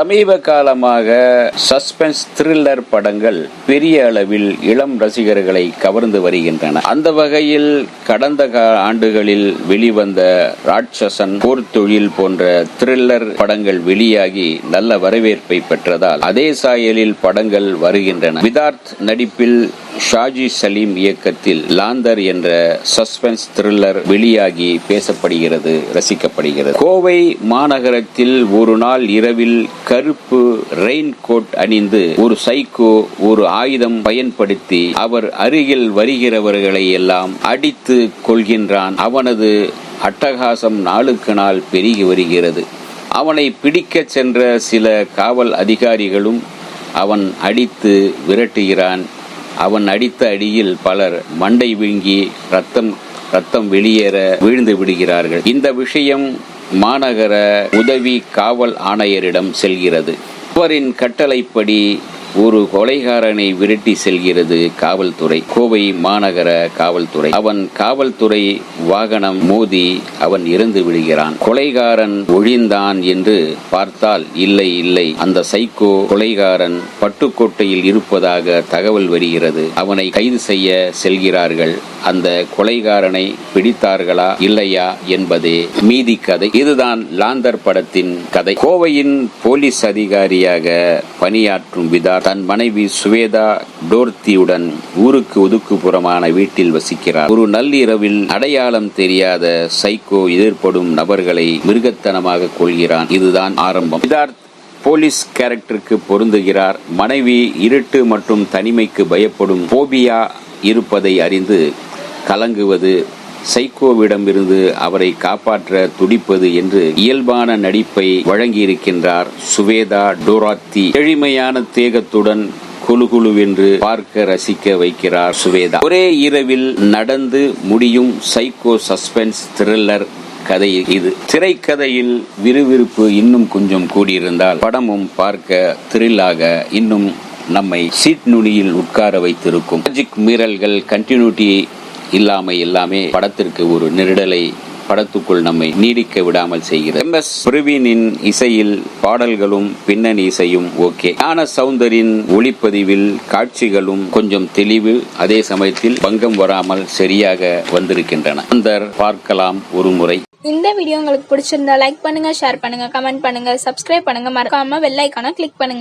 சமீப காலமாக suspense thriller படங்கள் பெரிய அளவில் இளம் ரசிகர்களை கவர்ந்து வருகின்றன. அந்த வகையில் கடந்த கா- ஆண்டுகளில் வெளிவந்த ராட்சசன் போர்த்தொழில் போன்ற த்ரில்லர் படங்கள் வெளியாகி நல்ல வரவேற்பை பெற்றதால் அதே சாயலில் படங்கள் வருகின்றன. விதார்த் நடிப்பில் ஷாஜி சலீம் இயக்கத்தில் லாந்தர் என்ற சஸ்பென்ஸ் த்ரில்லர் வெளியாகி பேசப்படுகிறது ரசிக்கப்படுகிறது. கோவை மாநகரத்தில் ஒரு நாள் இரவில் கருப்பு ரெயின் கோட் அணிந்து ஒரு சைக்கோ ஒரு ஆயுதம் பயன்படுத்தி அவர் அருகில் வருகிறவர்களை எல்லாம் அடித்து கொள்கின்றான் அவனது அட்டகாசம் நாளுக்கு நாள் பெருகி வருகிறது. அவனை பிடிக்கச் சென்ற சில காவல் அதிகாரிகளும் அவன் அடித்து விரட்டுகிறான். அவன் அடித்த அடியில் பலர் மண்டை வீங்கி ரத்தம் ரத்தம் வெளியேற வீழ்ந்து விடுகிறார்கள். இந்த விஷயம் மாநகர உதவி காவல் ஆணையரிடம் செல்கிறது. அவரின் கட்டளைப்படி ஒரு கொலைகாரனை விரட்டி செல்கிறது காவல்துறை. கோவை மாநகர காவல்துறை. அவன் காவல்துறை வாகனம் மோதி அவன் இறந்து விடுகிறான். கொலைகாரன் ஒழிந்தான் என்று பார்த்தால் இல்லை இல்லை. அந்த சைக்கோ கொலைகாரன் பட்டுக்கோட்டையில் இருப்பதாக தகவல் வருகிறது. அவனை கைது செய்ய செல்கிறார்கள். அந்த கொலைகாரனை பிடித்தார்களா இல்லையா என்பதே மீதி கதை. இதுதான் லாந்தர் படத்தின் கதை. கோவையின் போலீஸ் அதிகாரியாக பணியாற்றும் விதா தன் மனைவி சுவேதா டோர்த்தியுடன் ஊருக்கு ஒதுக்குப்புறமான வீட்டில் வசிக்கிறார். ஒரு நள்ளிரவில் அடையாளம் தெரியாத சைக்கோ எதிர்ப்படும் நபர்களை மிருகத்தனமாக கொள்கிறான் இதுதான் ஆரம்பம். சித்தார்த் போலீஸ் கேரக்டருக்கு பொருந்துகிறார். மனைவி இருட்டு மற்றும் தனிமைக்கு பயப்படும் போபியா இருப்பதை அறிந்து கலங்குவது சைக்கோவிடமிருந்து அவரை காப்பாற்ற துடிப்பது என்று இயல்பான நடிப்பை வழங்கியிருக்கின்றார் சுவேதா டோராத்தி. எளிமையான தேகத்துடன் குழுகுழுவென்று பார்க்க ரசிக்க வைக்கிறார் சுவேதா. ஒரே இரவில் நடந்து முடியும் சைக்கோ சஸ்பென்ஸ் த்ரில்லர் கதை இது. திரைக்கதையில் விறுவிறுப்பு இன்னும் கொஞ்சம் கூடியிருந்தால் படமும் பார்க்க த்ரில்லாக இன்னும் நம்மை சீட் நுனியில் உட்கார வைத்திருக்கும். லாஜிக் மீறல்கள் கண்டினியூட்டி இல்லாமை எல்லாமே படத்திற்கு ஒரு நெருடலை படத்துக்குள் நம்மை நீடிக்க விடாமல் செய்கிறது. எம். எஸ். பிரவீனின் இசையில் பாடல்களும் பின்னணி இசையும் ஓகே. ஞான சவுந்தரின் ஒளிப்பதிவில் காட்சிகளும் கொஞ்சம் தெளிவு அதே சமயத்தில் பங்கம் வராமல் சரியாக வந்திருக்கின்றன. அந்த பார்க்கலாம் ஒரு முறை. இந்த வீடியோ உங்களுக்கு பிடிச்சிருந்தா லைக் பண்ணுங்க ஷேர் பண்ணுங்க கமெண்ட் பண்ணுங்க சப்ஸ்கிரைப் பண்ணுங்க. மறக்காம வெள்ளைக்கான கிளிக் பண்ணுங்க.